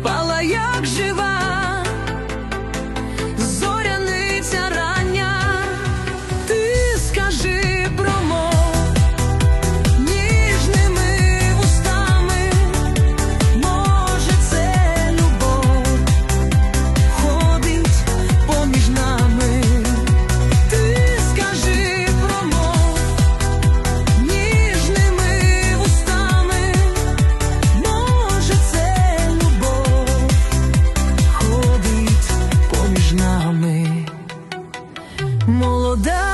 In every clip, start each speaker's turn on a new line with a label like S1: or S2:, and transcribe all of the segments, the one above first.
S1: спала, як жива. молода.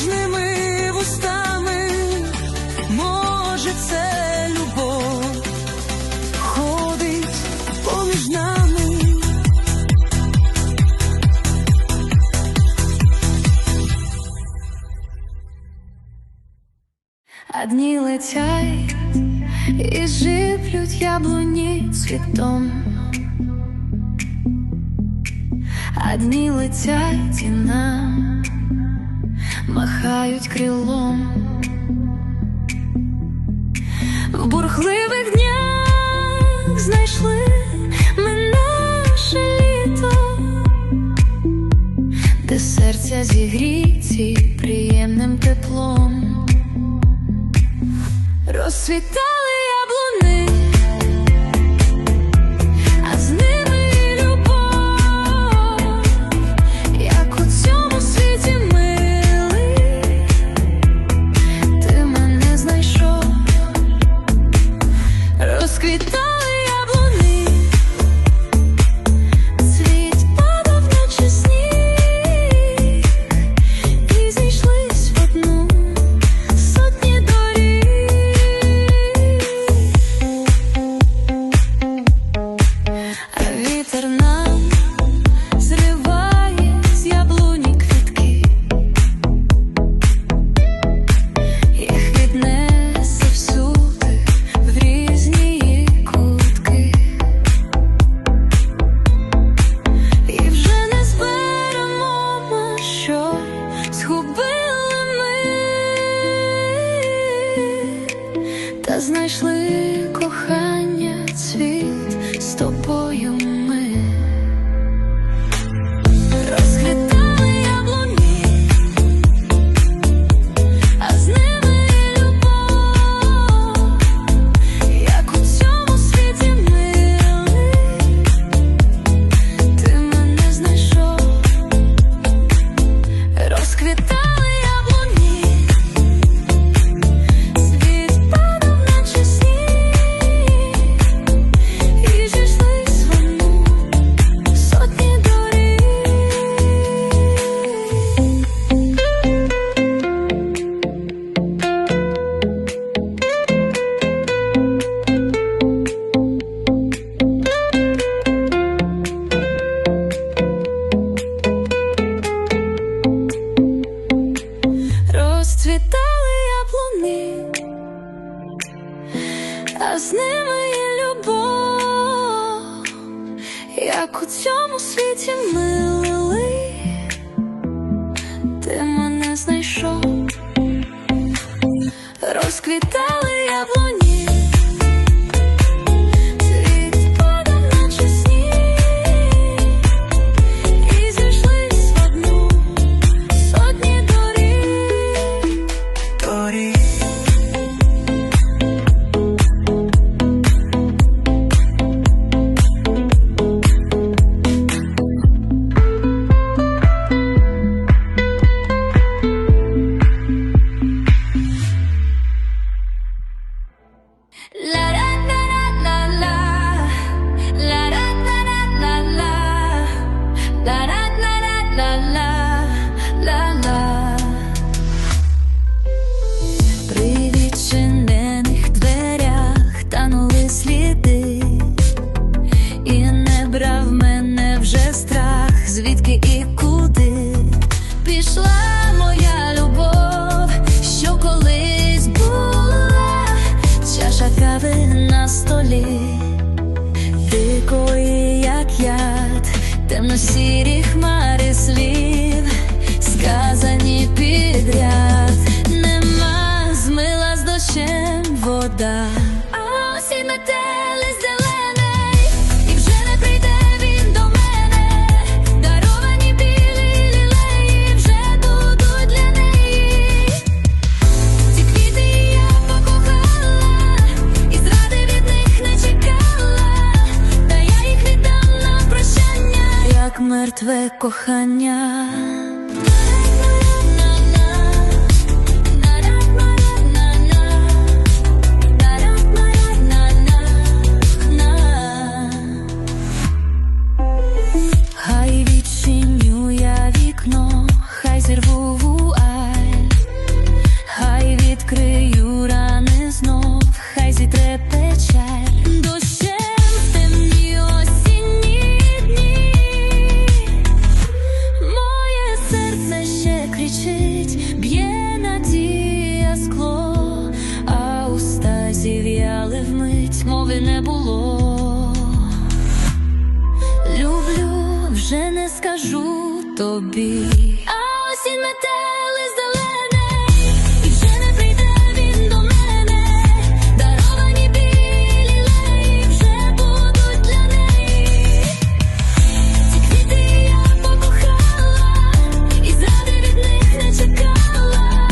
S1: ніжними вустами, може, це любов ходить поміж нами. Одні летять і живлють яблуні цвітом. Одні летять і нам махають крилом в бурхливих днях знайшли ми наше літо, де серця зігріті приємним теплом, розсвітали. 就 як у цьому світі милий, ти мене знайшов. сірі хмари слів, сказані підряд. твоє кохання. вже не скажу тобі, а осінь метели зелене, і вже не прийде він до мене. Даровані білі леї вже будуть для неї. Ці квіти я покохала, і зради від них не чекала.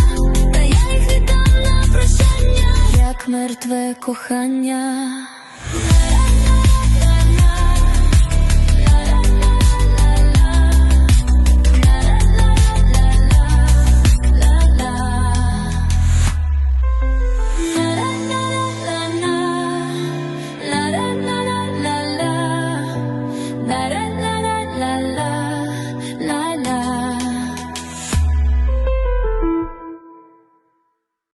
S1: Та я їх віддам на прощання, як мертве кохання.